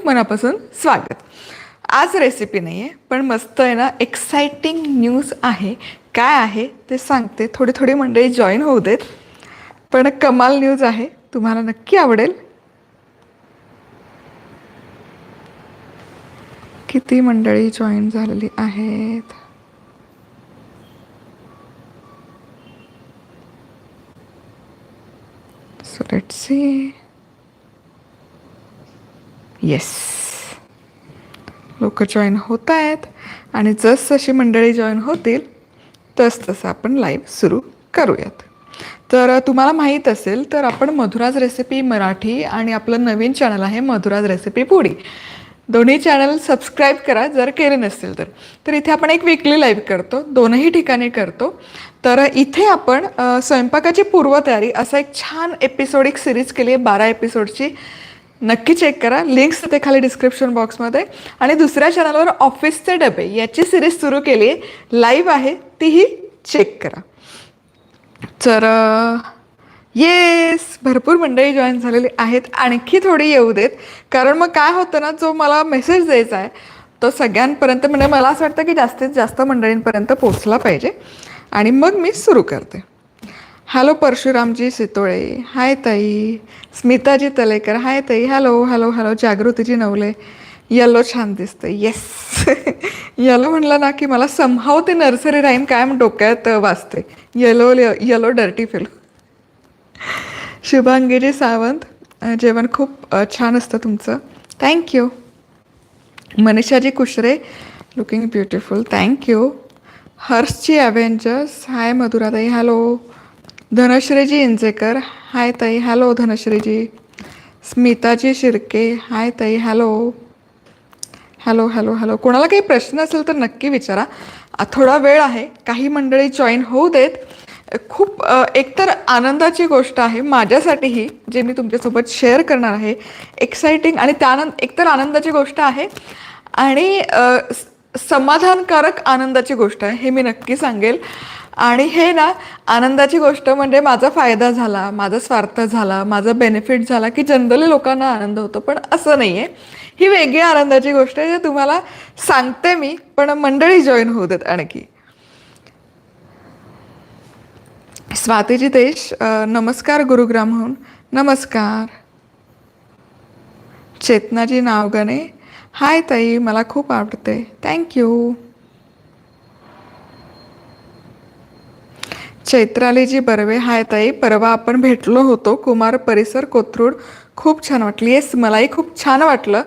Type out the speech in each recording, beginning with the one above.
खूप मनापासून स्वागत. आज रेसिपी नाही आहे पण मस्त आहे ना एक्साइटिंग न्यूज आहे. काय आहे ते सांगते. थोडी थोडी मंडळी जॉईन होऊ देत. पण कमाल न्यूज आहे. तुम्हाला नक्की आवडेल. किती मंडळी जॉईन झालेली आहेत. सो लेट सी येस लोक जॉईन होत आहेत आणि जसजशी मंडळी जॉईन होतील तस तसं आपण लाईव्ह सुरू करूयात. तर तुम्हाला माहीत असेल तर आपण मधुराज रेसिपी मराठी आणि आपलं नवीन चॅनल आहे मधुराज रेसिपी पुडी दोन्ही चॅनल सबस्क्राईब करा जर केले नसतील तर. तर इथे आपण एक विकली लाईव्ह करतो दोनही ठिकाणी करतो. तर इथे आपण स्वयंपाकाची पूर्वतयारी असा एक छान एपिसोडिक सिरीज केली आहे बारा एपिसोडची नक्की चेक करा. लिंक्स ते खाली डिस्क्रिप्शन बॉक्समध्ये आणि दुसऱ्या चॅनलवर ऑफिसचे डबे याची सिरीज सुरू केली. आहे लाईव्ह आहे. तीही चेक करा. तर येस भरपूर मंडळी जॉईन झालेली आहेत. आणखी थोडी येऊ देत. कारण मग काय होतं ना जो मला मेसेज द्यायचा आहे तो सगळ्यांपर्यंत म्हणजे मला असं वाटतं की जास्तीत जास्त मंडळींपर्यंत पोचला पाहिजे. आणि मग मी सुरू करते. हॅलो परशुरामजी सितोळे हाय ताई स्मिताजी तलेकर हाय ताई hello hello hello Jagrutiji Navale yellow छान दिसतं येस यलो म्हणलं ना की मला समहाव ते नर्सरी राईम कायम डोक्यात वाचते yellow yellow dirty fellow Shubhangiji Sawant. जेवण खूप छान असतं तुमचं. Thank you Manishaji Kushare. Looking beautiful thank you हर्षची Avengers hi मधुराताई. हॅलो धनश्रीजी इंजेकर. हाय ताई हॅलो धनश्रीजी. स्मिताजी शिर्के. हाय ताई हॅलो. Hello hello hello. कोणाला काही प्रश्न असेल तर नक्की विचारा. थोडा वेळ आहे. काही मंडळी जॉईन होऊ देत. खूप एकतर आनंदाची गोष्ट आहे माझ्यासाठीही जे मी तुमच्यासोबत शेअर करणार आहे. एक्साइटिंग आणि त्यानंतर एकतर आनंदाची गोष्ट आहे आणि समाधानकारक आनंदाची गोष्ट आहे हे मी नक्की सांगेल. आणि हे ना आनंदाची गोष्ट म्हणजे माझा फायदा झाला माझा स्वार्थ झाला माझा बेनिफिट झाला की जनरली लोकांना आनंद होतो. पण असं नाही आहे ही वेगळी आनंदाची गोष्ट आहे जे तुम्हाला सांगते मी पण मंडळी जॉईन होऊ देत आणखी. स्वातीजी देश नमस्कार गुरुग्रामहून. नमस्कार. चेतनाजी नावगणे. हाय ताई मला खूप आवडते. थँक्यू चैत्रालीजी बर्वे हाय ताई परवा आपण भेटलो होतो कुमार परिसर कोथरूड. खूप छान वाटलं. येस मलाही खूप छान वाटलं.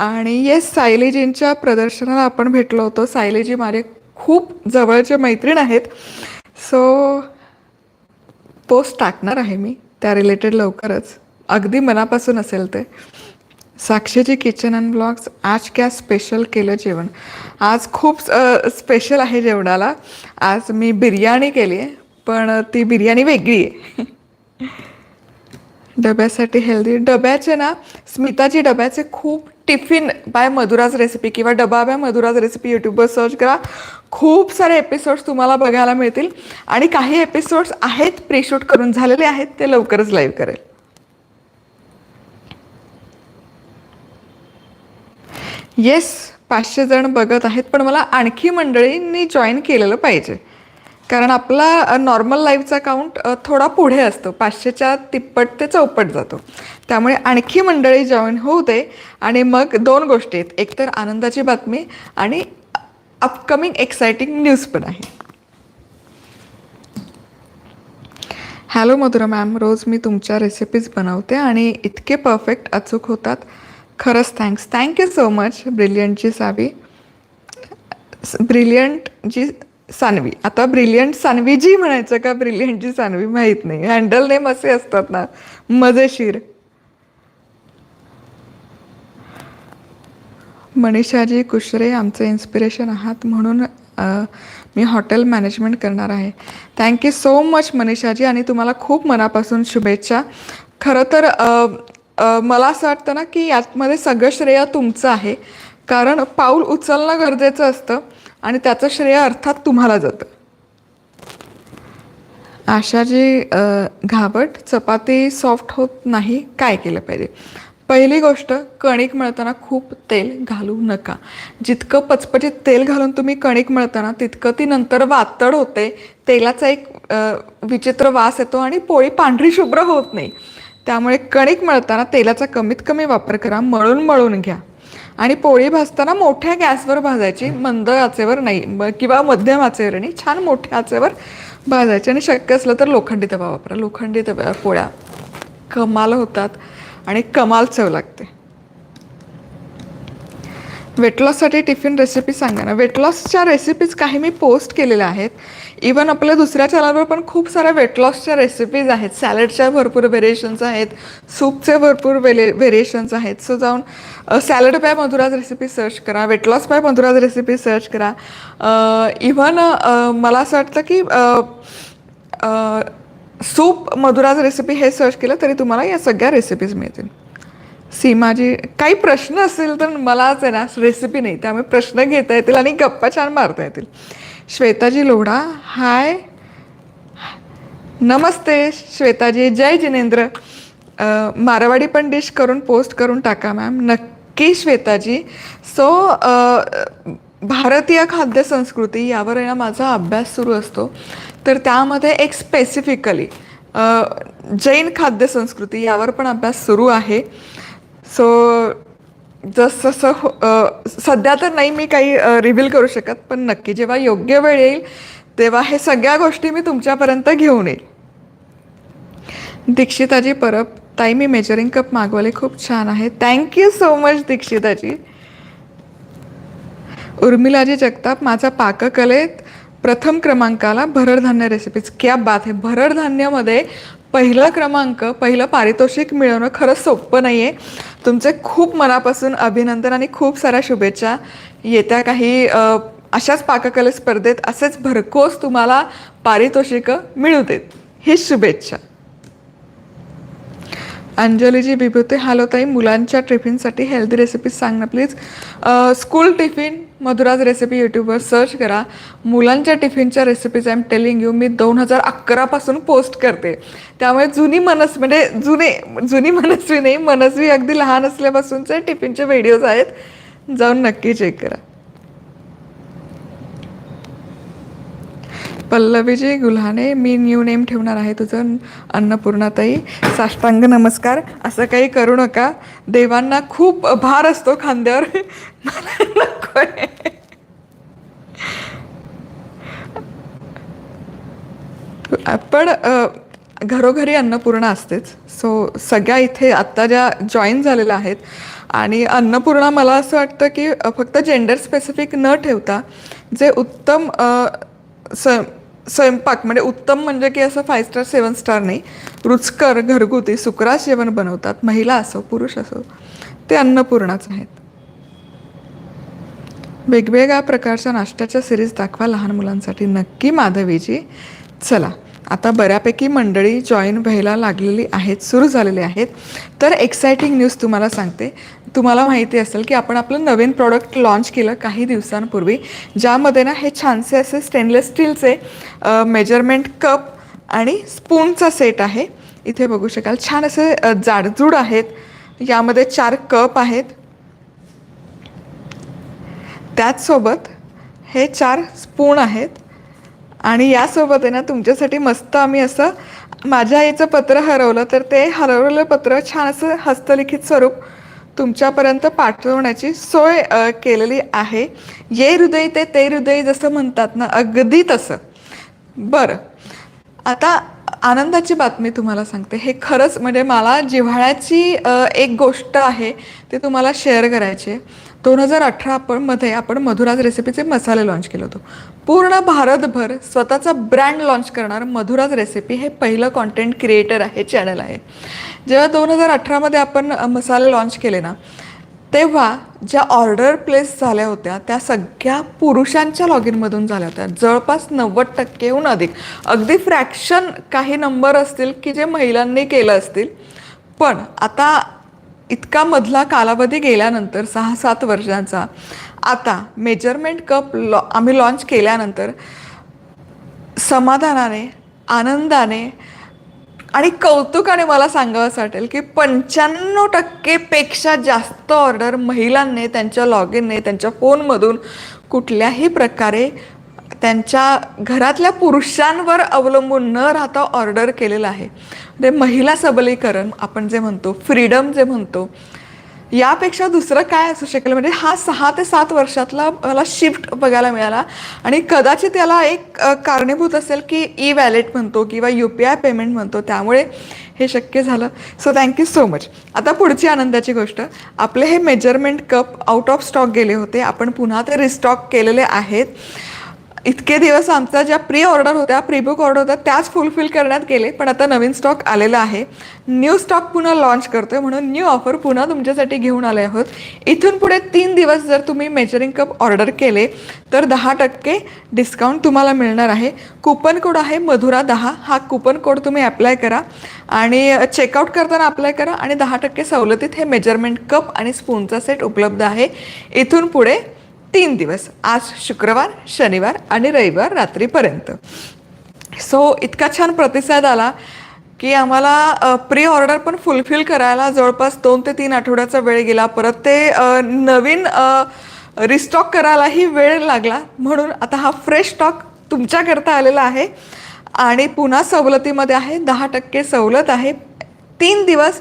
आणि येस सायलीजींच्या प्रदर्शनाला आपण भेटलो होतो. सायलीजी माझे खूप जवळचे मैत्रीण आहेत. सो पोस्ट टाकणार आहे मी त्या रिलेटेड लवकरच. अगदी मनापासून असेल ते. साक्षीजी किचन अँड ब्लॉग्स आज क्या स्पेशल केलं जेवण. आज खूप स्पेशल आहे जेवणाला. आज मी बिर्याणी केली आहे पण ती बिर्याणी वेगळी आहे. डब्यासाठी हेल्दी डब्याचे ना स्मिताजी डब्याचे खूप टिफिन बाय मधुराज रेसिपी किंवा डबा बाय मधुराज रेसिपी यूट्यूबवर सर्च करा. खूप सारे एपिसोड्स तुम्हाला बघायला मिळतील. आणि काही एपिसोड्स आहेत प्रीशूट करून झालेले आहेत ते लवकरच लाईव्ह करेल. येस पाचशे जण बघत आहेत पण मला आणखी मंडळींनी जॉईन केलेलं पाहिजे. कारण आपला नॉर्मल लाईफचा काउंट थोडा पुढे असतो. पाचशेच्या तिप्पट ते चौपट जातो. त्यामुळे आणखी मंडळी जॉईन होऊ दे. आणि मग दोन गोष्टी आहेत. एकतर आनंदाची बातमी आणि अपकमिंग एक्साइटिंग न्यूज पण आहे. हॅलो मधुरा मॅम रोज मी तुमच्या रेसिपीज बनवते आणि इतके परफेक्ट अचूक होतात. खरंच thanks thank you so much ब्रिलियंटची Savi. Brilliant ji Sanvi. आता ब्रिलियंट सानवी जी म्हणायचं का? ब्रिलियंट जी सानवी माहीत नाही. हँडल नेम असे असतात ना. मजेशीर. मनीषाजी कुशरे आमचं इन्स्पिरेशन आहात म्हणून मी हॉटेल मॅनेजमेंट करणार आहे. थँक्यू सो मच मनीषाजी आणि तुम्हाला खूप मनापासून शुभेच्छा. खरं तर मला असं वाटतं ना की यातमध्ये सगळं श्रेय तुमचं आहे. कारण पाऊल उचलणं गरजेचं असतं. आणि त्याचं श्रेय अर्थात तुम्हाला जातं. आशाजी घाबट चपाती सॉफ्ट होत नाही काय केलं पाहिजे? पहिली गोष्ट कणिक मळताना खूप तेल घालू नका. जितकं पचपचीत तेल घालून तुम्ही कणिक मळताना तितकं ती नंतर वातड होते. तेलाचा एक विचित्र वास येतो आणि पोळी पांढरी शुभ्र होत नाही. त्यामुळे कणिक मळताना तेलाचा कमीत कमी वापर करा मळून मळून घ्या. आणि पोळी भाजताना मोठ्या गॅसवर भाजायची मंद आचेवर नाही किंवा मध्यम आचेवर नाही छान मोठ्या आचेवर भाजायची. आणि शक्य असलं तर लोखंडी तवा वापरा. लोखंडी तव्या पोळ्या कमाल होतात आणि कमाल चव लागते. वेटलॉससाठी टिफिन रेसिपी सांगा ना वेट लॉसच्या रेसिपीज काही मी पोस्ट केलेल्या आहेत. इवन आपल्या दुसऱ्या चॅनलवर पण खूप साऱ्या वेट लॉसच्या रेसिपीज आहेत. सॅलडच्या भरपूर व्हेरिएशन्स आहेत. सूपचे भरपूर वेले व्हेरिएशन्स आहेत. सो जाऊन salad by Madhura's recipe search करा. Weight loss by Madhura's recipe search करा. इव्हन मला असं वाटतं की सूप मधुराज रेसिपी हे सर्च केलं तरी तुम्हाला या सगळ्या रेसिपीज मिळतील. सीमाजी काही प्रश्न असेल तर मलाच आहे ना रेसिपी नाही. त्यामुळे प्रश्न घेता येतील आणि गप्पा छान मारता येतील. श्वेताजी लोढा हाय. नमस्ते श्वेताजी जय जिनेंद्र. मारवाडी पण डिश करून पोस्ट करून टाका मॅम नक्की श्वेताजी. सो भारतीय खाद्य संस्कृती यावर ना माझा अभ्यास सुरू असतो. तर त्यामध्ये एक स्पेसिफिकली जैन खाद्य संस्कृती यावर पण अभ्यास सुरू आहे. सो जसं हो सध्या तर नाही मी काही रिव्हील करू शकत पण नक्की जेव्हा योग्य वेळ येईल तेव्हा हे सगळ्या गोष्टी मी तुमच्यापर्यंत घेऊन येईल. दीक्षिताजी परब ताई मी मेजरिंग कप मागवले खूप छान आहे. Thank you so much Dikshitaji. Urmilaji Jagtap माझा पाककलेत प्रथम क्रमांकाला भरडधान्य रेसिपीज क्या बात आहे भरडधान्यामध्ये पहिला क्रमांक पहिलं पारितोषिक मिळवणं खरंच सोपं नाही आहे तुमचे खूप मनापासून अभिनंदन आणि खूप साऱ्या शुभेच्छा. येत्या काही अशाच पाककला स्पर्धेत असेच भरघोस तुम्हाला पारितोषिकं मिळू देत. हीच शुभेच्छा. अंजलीजी बिभूते हॅलो ताई मुलांच्या टिफिनसाठी हेल्दी रेसिपी सांग ना please school tiffin Madhura's recipe यूट्यूबवर सर्च करा. मुलांच्या टिफिनच्या recipes I am telling you मी दोन हजार अकरापासून पोस्ट करते. त्यामुळे जुनी मनस म्हणजे जुने जुनी मनस्वी नाही मनस्वी अगदी लहान असल्यापासूनचे टिफिनचे व्हिडिओज आहेत. जाऊन नक्की चेक करा. पल्लवीजी गुल्हाने मी न्यू नेम ठेवणार आहे तुझं अन्नपूर्णाताई. साष्टांग नमस्कार. असं काही करू नका. देवांना खूप भार असतो खांद्यावर. नकोय. पण घरोघरी अन्नपूर्णा असतेच. सो सगळ्या इथे आत्ता ज्या जॉईन झालेल्या आहेत. आणि अन्नपूर्णा मला असं वाटतं की फक्त जेंडर स्पेसिफिक न ठेवता जे उत्तम स्वयं स्वयंपाक म्हणजे उत्तम म्हणजे की असं फाय स्टार सेवन स्टार नाही. रुचकर घरगुती सुकरास जेवण बनवतात. महिला असो पुरुष असो ते अन्नपूर्णाच आहेत. वेगवेगळ्या प्रकारच्या नाश्त्याच्या सिरीज दाखवा लहान मुलांसाठी. नक्की माधवीजी चला. आता बऱ्यापैकी मंडळी जॉईन व्हायला लागलेली आहेत सुरू झालेली आहेत. तर एक्सायटिंग न्यूज तुम्हाला सांगते. तुम्हाला माहिती असेल की आपण आपलं नवीन प्रॉडक्ट लॉन्च केलं काही दिवसांपूर्वी ज्यामध्ये ना हे छानसे असे स्टेनलेस स्टीलचे मेजरमेंट कप आणि स्पूनचा सेट आहे. इथे बघू शकाल छान असे जाडजूड आहेत. यामध्ये चार कप आहेत. त्याचसोबत हे चार स्पून आहेत. आणि यासोबत आहे ना तुमच्यासाठी मस्त आम्ही असं माझ्या आईचं पत्र हरवलं तर ते हरवलेलं पत्र छान असं हस्तलिखित स्वरूप तुमच्यापर्यंत पाठवण्याची सोय केलेली आहे. ये हृदय ते ते हृदय जसं म्हणतात ना अगदी तसं. बरं. आता आनंदाची बातमी तुम्हाला सांगते. हे खरंच म्हणजे मला जिव्हाळ्याची एक गोष्ट आहे ती तुम्हाला शेअर करायची आहे. दोन हजार अठरा आपण मध्ये आपण मधुराज रेसिपीचे मसाले लॉन्च केलं होतो. पूर्ण भारतभर स्वतःचा ब्रँड लॉन्च करणार मधुराज रेसिपी हे पहिलं कॉन्टेंट क्रिएटर आहे चॅनल आहे. जेव्हा दोन हजार अठरामध्ये आपण मसाले लॉन्च केले ना तेव्हा ज्या ऑर्डर प्लेस झाल्या होत्या त्या सगळ्या पुरुषांच्या लॉग इनमधून झाल्या होत्या. जवळपास नव्वद टक्केहून अधिक. अगदी फ्रॅक्शन काही नंबर असतील की जे महिलांनी केलं असतील. पण आता इतका मधला कालावधी गेल्यानंतर सहा सात वर्षांचा आता मेजरमेंट कप लॉ आम्ही लॉन्च केल्यानंतर समाधानाने आनंदाने आणि कौतुकाने मला सांगावंसं वाटेल की पंच्याण्णव टक्केपेक्षा जास्त ऑर्डर महिलांनी त्यांच्या लॉग इनने त्यांच्या फोनमधून कुठल्याही प्रकारे त्यांच्या घरातल्या पुरुषांवर अवलंबून न राहता ऑर्डर केलेलं आहे. म्हणजे महिला सबलीकरण आपण जे म्हणतो फ्रीडम जे म्हणतो यापेक्षा दुसरं काय असू शकेल? म्हणजे हा सहा ते सात वर्षातला मला शिफ्ट बघायला मिळाला. आणि कदाचित याला एक कारणीभूत असेल की ई वॅलेट म्हणतो किंवा यू पी आय पेमेंट म्हणतो. त्यामुळे हे शक्य झालं. सो थँक्यू सो मच आता पुढची आनंदाची गोष्ट. आपले हे measurement cup out of stock गेले होते. आपण पुन्हा ते रिस्टॉक केलेले आहेत. इतके दिवस आमचा ज्या प्री ऑर्डर होत्या प्री बुक ऑर्डर होत्या त्याच फुलफिल करण्यात गेले. पण आता नवीन स्टॉक आलेला आहे. न्यू स्टॉक पुन्हा लॉन्च करतोय म्हणून न्यू ऑफर पुन्हा तुमच्यासाठी घेऊन आले आहोत. इथून पुढे तीन दिवस जर तुम्ही मेजरिंग कप ऑर्डर केले तर दहा टक्के डिस्काउंट तुम्हाला मिळणार आहे. कुपन कोड आहे मधुरा दहा. हा कुपन कोड तुम्ही अप्लाय करा आणि चेकआउट करताना अप्लाय करा आणि दहा टक्के सवलतीत हे मेजरमेंट कप आणि स्पूनचा सेट उपलब्ध आहे. इथून पुढे तीन दिवस आज शुक्रवार शनिवार आणि रविवार रात्रीपर्यंत. सो इतका छान प्रतिसाद आला की आम्हाला प्री ऑर्डर पण फुलफिल करायला जवळपास दोन ते तीन आठवड्याचा वेळ गेला. परत ते नवीन रिस्टॉक करायलाही वेळ लागला. म्हणून आता हा फ्रेश स्टॉक तुमच्याकरता आलेला आहे. आणि पुन्हा सवलतीमध्ये आहे. दहा टक्के सवलत आहे. तीन दिवस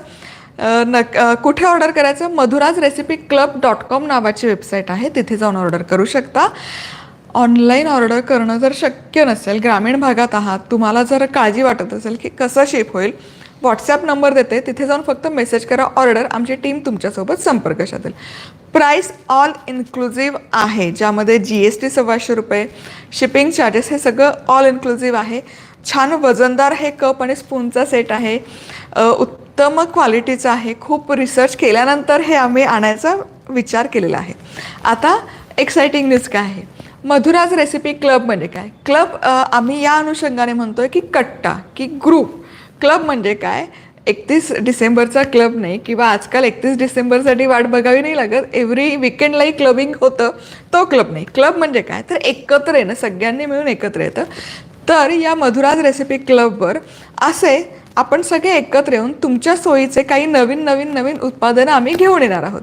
नक कुठे ऑर्डर करायचं? Madhura's recipe club dot com नावाची वेबसाईट आहे. तिथे जाऊन ऑर्डर करू शकता. ऑनलाईन ऑर्डर करणं जर शक्य नसेल ग्रामीण भागात आहात तुम्हाला जर काळजी वाटत असेल की कसं शिप होईल व्हॉट्सॲप नंबर देते. तिथे जाऊन फक्त मेसेज करा ऑर्डर आमची टीम तुमच्यासोबत संपर्क साधेल. प्राईस ऑल इन्क्लुझिव्ह आहे ज्यामध्ये जी एस टी सव्वाशे रुपये शिपिंग चार्जेस हे सगळं ऑल इन्क्लुझिव्ह आहे. छान वजनदार हे कप आणि स्पूनचा सेट आहे. तर उत्तम क्वालिटीचं आहे. खूप रिसर्च केल्यानंतर हे आम्ही आणायचा विचार केलेला आहे. आता एक्सायटिंग न्यूज काय आहे? मधुराज रेसिपी क्लब म्हणजे काय? क्लब आम्ही या अनुषंगाने म्हणतो आहे की कट्टा की ग्रुप क्लब म्हणजे काय? एकतीस डिसेंबरचा क्लब नाही किंवा आजकाल एकतीस डिसेंबरसाठी वाट बघावी नाही लागत. एव्हरी विकेंडलाही क्लबिंग होतं. तो क्लब नाही. क्लब म्हणजे काय? तर एकत्र येणं. सगळ्यांनी मिळून एकत्र येतं. तर या मधुराज रेसिपी क्लबवर असे आपण सगळे एकत्र येऊन तुमच्या सोयीचे काही नवीन नवीन नवीन उत्पादनं आम्ही घेऊन येणार आहोत.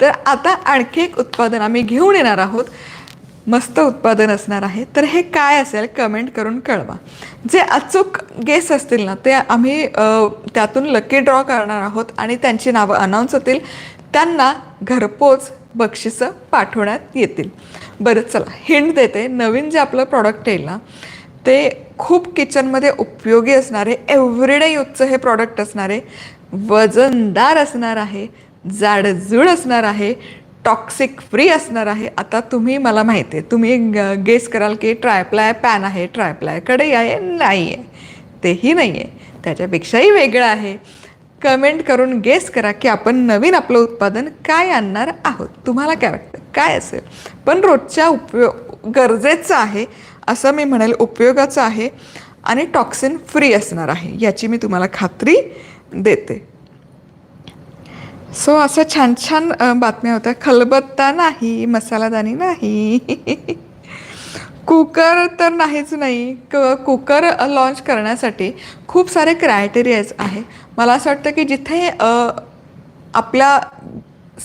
तर आता आणखी एक उत्पादन आम्ही घेऊन येणार आहोत. मस्त उत्पादन असणार आहे. तर हे काय असेल कमेंट करून कळवा. जे अचूक गेस असतील ना ते आम्ही त्यातून लकी ड्रॉ करणार आहोत आणि त्यांची नावं अनाऊन्स होतील. त्यांना घरपोच बक्षिसं पाठवण्यात येतील. बरं चला हिंट देते. नवीन जे आपलं प्रॉडक्ट येईल ना ते खूप किचनमध्ये उपयोगी असणारे एव्हरीडे यूजचं हे प्रॉडक्ट असणारे वजनदार असणार आहे जाडजूड असणार आहे टॉक्सिक फ्री असणार आहे. आता तुम्ही मला माहिती आहे तुम्ही गेस कराल की ट्रायप्लाय पॅन आहे ट्रायप्लाय कढई आहे नाही आहे तेही नाही आहे त्याच्यापेक्षाही वेगळं आहे. कमेंट करून गेस करा की आपण नवीन आपलं उत्पादन काय आणणार आहोत. तुम्हाला काय वाटतं? काय असेल? पण रोजच्या उपयोग गरजेचं आहे. असं मी म्हणेल उपयोगाचं आहे आणि टॉक्सिन फ्री असणार आहे याची मी तुम्हाला खात्री देते. सो असं छान छान बातम्या होत्या. खलबत्ता नाही मसालादानी नाही. कुकर तर नाहीच नाही. क कुकर लॉन्च करण्यासाठी खूप सारे क्रायटेरियाज आहे. मला असं वाटतं की जिथे आपल्या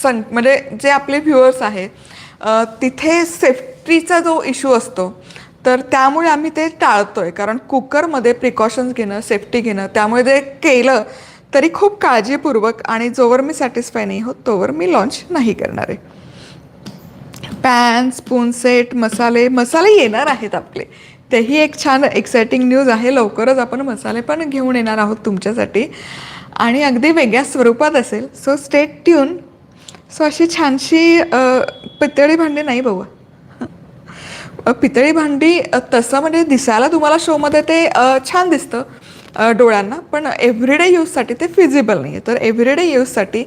सं म्हणजे जे आपले व्ह्युअर्स आहेत तिथे सेफ्टीचा जो इश्यू असतो तर त्यामुळे आम्ही ते टाळतोय. कारण कुकरमध्ये प्रिकॉशन्स घेणं सेफ्टी घेणं त्यामुळे ते केलं तरी खूप काळजीपूर्वक आणि जोवर मी सॅटिस्फाय नाही होत तोवर मी लॉन्च नाही करणार आहे. पॅन स्पून सेट मसाले मसाले येणार आहेत आपले. तेही एक छान एक्सायटिंग न्यूज आहे. लवकरच आपण मसाले पण घेऊन येणार आहोत तुमच्यासाठी. आणि अगदी वेगळ्या स्वरूपात असेल. सो स्टेट ट्यून सो अशी छानशी पितळी भांडी नाही बाबा पितळी भांडी तसं म्हणजे दिसायला तुम्हाला शोमध्ये ते छान दिसतं डोळ्यांना पण एव्हरीडे यूजसाठी ते फिजिबल नाही आहे तर एव्हरीडे यूजसाठी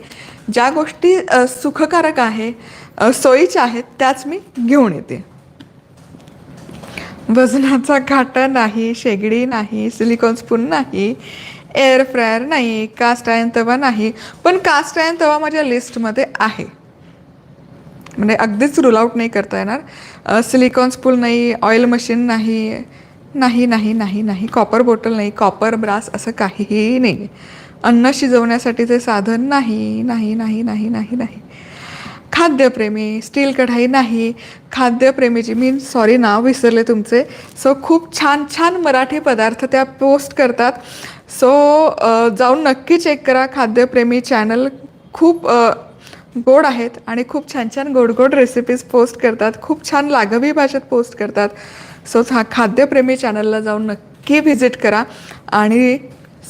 ज्या गोष्टी सुखकारक आहे सोयीच्या आहेत त्याच मी घेऊन येते. वजनाचा घाटा नाही शेगडी नाही सिलिकॉन स्पून नाही एअर फ्रायर नाही कास्ट आयन तवा नाही पण कास्ट आयन तवा माझ्या लिस्टमध्ये आहे. म्हणजे अगदीच रूल आऊट नाही करता येणार. सिलिकॉन स्पूल नाही ऑइल मशीन नाही नाही नाही नाही नाही कॉपर बॉटल नाही कॉपर ब्रास असं काहीही नाही आहे अन्न शिजवण्यासाठीचे साधन नाही नाही नाही नाही नाही नाही. खाद्यप्रेमी स्टील कढाई नाही. खाद्यप्रेमीची मी सॉरी नाव विसरले तुमचे. सो खूप छान छान मराठी पदार्थ त्या पोस्ट करतात. सो जाऊन नक्की चेक करा खाद्यप्रेमी चॅनल खूप गोड आहेत आणि खूप छान छान गोड गोड रेसिपीज पोस्ट करतात. खूप छान लाघवी भाषेत पोस्ट करतात. सो हा खाद्यप्रेमी चॅनलला जाऊन नक्की व्हिजिट करा आणि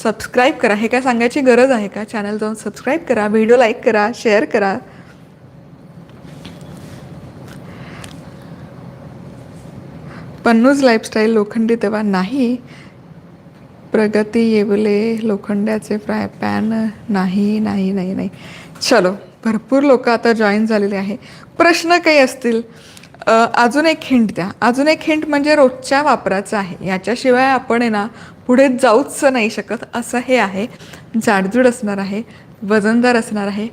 सबस्क्राईब करा. हे काय सांगायची गरज आहे का? चॅनल जाऊन सबस्क्राईब करा व्हिडिओ लाईक करा शेअर करा. पन्नूज लाईफस्टाईल लोखंडी तेव्हा नाही. प्रगती येवले लोखंडाचे फ्राय पॅन नाही नाही नाही नाही. चलो. भरपूर लोक आता जॉईन झालेले आहे. प्रश्न काही असतील? अजून एक हिंट द्या. अजून एक हिंट म्हणजे रोजच्या वापराचं आहे. याच्याशिवाय आपण आहे ना पुढे जाऊच नाही शकत. असं हे आहे. जाडजूड असणार आहे. वजनदार असणार आहे.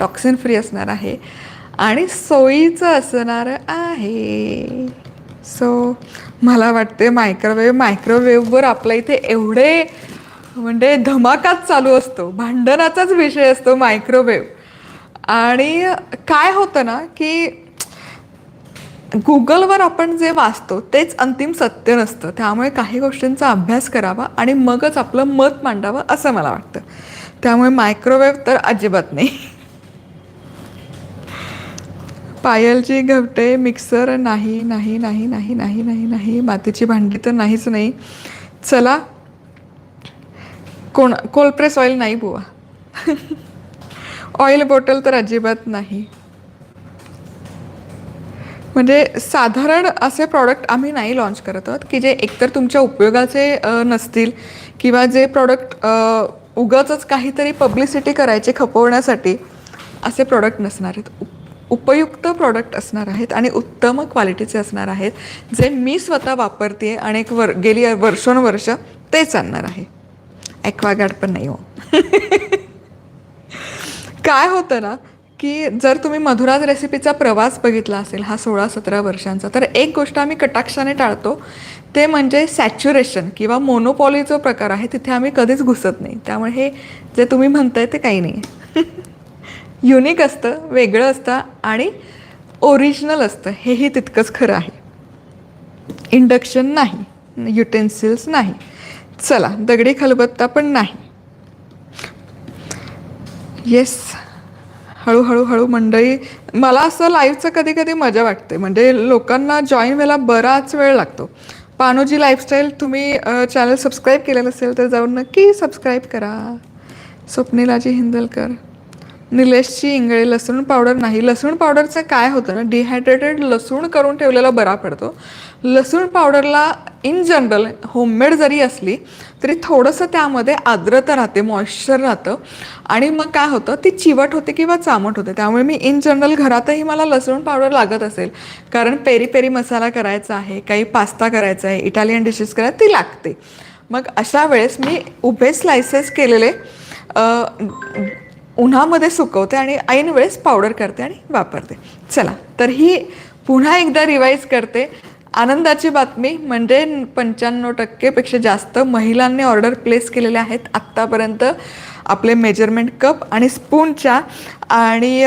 टॉक्सिन फ्री असणार आहे. आणि सोयीचं असणार आहे. सो मला वाटते मायक्रोवेव्ह मायक्रोवेव्हवर आपल्या इथे एवढे म्हणजे धमाकाच चालू असतो. भांडणाचाच विषय असतो मायक्रोवेव्ह आणि काय होतं ना की गुगलवर आपण जे वाचतो तेच अंतिम सत्य नसतं. त्यामुळे काही गोष्टींचा अभ्यास करावा आणि मगच आपलं मत मांडावं असं मला वाटतं. त्यामुळे मायक्रोवेव्ह तर अजिबात नाही. पायलची घवटे मिक्सर नाही नाही नाही नाही नाही नाही नाही. मातीची भांडी तर नाहीच नाही. चला कोण कोल्प्रेस ऑइल नाही बुवा. ऑइल बॉटल तर अजिबात नाही. म्हणजे साधारण असे प्रॉडक्ट आम्ही नाही लॉन्च करत आहोत की जे एकतर तुमच्या उपयोगाचे नसतील किंवा जे प्रॉडक्ट उगाच काहीतरी पब्लिसिटी करायचे खपवण्यासाठी असे प्रॉडक्ट नसणार आहेत. उप- उपयुक्त प्रॉडक्ट असणार आहेत आणि उत्तम क्वालिटीचे असणार आहेत. जे मी स्वतः वापरते आणि एक वर गेली वर्षोनुवर्ष तेच आणणार आहे. ॲक्वागार्ड पण नाही हो. काय होतं ना की जर तुम्ही मधुराज रेसिपीचा प्रवास बघितला असेल हा सोळा सतरा वर्षांचा तर एक गोष्ट आम्ही कटाक्षाने टाळतो ते म्हणजे सॅच्युरेशन किंवा मोनोपॉली जो प्रकार आहे तिथे आम्ही कधीच घुसत नाही. त्यामुळे हे जे तुम्ही म्हणताय ते काही नाही. युनिक असतं वेगळं असतं आणि ओरिजिनल असतं. हेही तितकंच खरं आहे. इंडक्शन नाही युटेन्सिल्स नाही. चला दगडी खलबत्ता पण नाही. येस हळूहळू हळू मंडळी मला असं लाईव्हचं कधी कधी मजा वाटते. म्हणजे लोकांना जॉईन व्हायला बराच वेळ लागतो. पानोजी लाईफस्टाईल तुम्ही चॅनल सबस्क्राईब केलेलं असेल तर जाऊन नक्की सबस्क्राईब करा. स्वप्निलाजी हिंदलकर. निलेशची इंगळे लसूण पावडर नाही. लसूण पावडरचं काय होतं ना डिहायड्रेटेड लसूण करून ठेवलेला बरा पडतो. लसूण पावडरला इन जनरल होममेड जरी असली तरी थोडंसं त्यामध्ये आर्द्रता राहते मॉइश्चर राहतं. आणि मग काय होतं ती चिवट होते किंवा चामट होते. त्यामुळे मी इन जनरल घरातही मला लसूण पावडर लागत असेल. कारण पेरी पेरी मसाला करायचा आहे काही पास्ता करायचा आहे इटालियन डिशेस करायला ती लागते. मग अशा वेळेस मी उभे स्लायसेस केलेले उन्हामध्ये सुकवते आणि ऐन वेळेस पावडर करते आणि वापरते. चला तर ही पुन्हा एकदा रिवाईज करते. आनंदाची बातमी म्हणजे पंच्याण्णव टक्केपेक्षा जास्त महिलांनी ऑर्डर प्लेस केलेल्या आहेत. आत्तापर्यंत आपले मेजरमेंट कप आणि स्पूनच्या आणि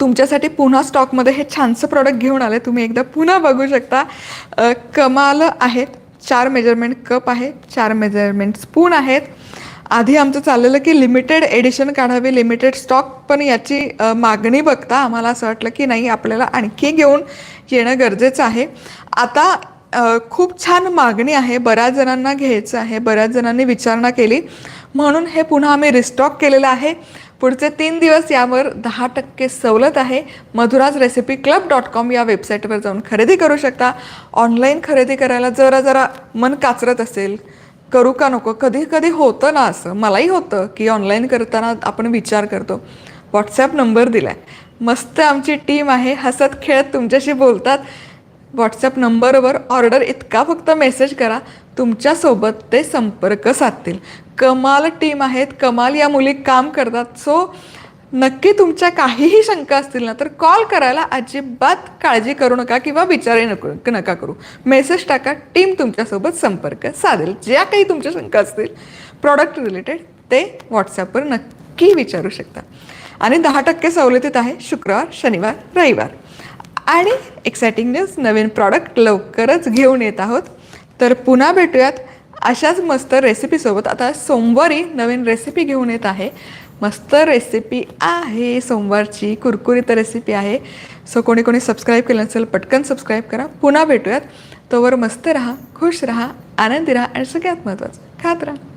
तुमच्यासाठी पुन्हा स्टॉकमध्ये हे छानसं प्रॉडक्ट घेऊन आले. तुम्ही एकदा पुन्हा बघू शकता. कमाल आहेत. चार मेजरमेंट कप आहे चार मेजरमेंट स्पून आहेत. आधी आमचं चाललेलं की लिमिटेड एडिशन काढावी लिमिटेड स्टॉक पण याची मागणी बघता आम्हाला असं वाटलं की नाही आपल्याला आणखी घेऊन येणं गरजेचं आहे. आता खूप छान मागणी आहे. बऱ्याच जणांना घ्यायचं आहे. बऱ्याच जणांनी विचारणा केली. म्हणून हे पुन्हा आम्ही रिस्टॉक केलेलं आहे. पुढचे तीन दिवस यावर दहा टक्के सवलत आहे. Madhura's recipe club dot com या वेबसाईटवर जाऊन खरेदी करू शकता. ऑनलाईन खरेदी करायला जरा जरा मन काचरत असेल. करू का नको? कधी कधी होतं ना असं. मलाही होतं की ऑनलाईन करताना आपण विचार करतो. व्हॉट्सॲप नंबर दिला आहे मस्त आमची टीम आहे. हसत खेळत तुमच्याशी बोलतात. व्हॉट्सॲप नंबरवर ऑर्डर इतका फक्त मेसेज करा. तुमच्यासोबत ते संपर्क साधतील. कमाल टीम आहेत. कमाल या मुली काम करतात. सो नक्की तुमच्या काहीही शंका असतील ना तर कॉल करायला अजिबात काळजी करू नका किंवा विचारही नको नका करू. मेसेज टाका. टीम तुमच्यासोबत संपर्क साधेल. ज्या काही तुमच्या शंका असतील प्रॉडक्ट रिलेटेड ते व्हॉट्सॲपवर नक्की विचारू शकता. आणि दहा टक्के सवलतीत आहे शुक्रवार शनिवार रविवार. आणि एक्सायटिंग न्यूज नवीन प्रॉडक्ट लवकरच घेऊन येत आहोत. तर पुन्हा भेटूयात अशाच मस्त रेसिपीसोबत आता सोमवारी नवीन रेसिपी घेऊन येत आहे. मस्त रेसिपी आहे. सोमवारची कुरकुरीत रेसिपी आहे. सो कोणी कोणी सबस्क्राईब केलं नसेल पटकन सबस्क्राईब करा. पुन्हा भेटूयात. तोवर मस्त राहा खुश राहा आनंदी राहा आणि सगळ्यात महत्त्वाचं खात राहा.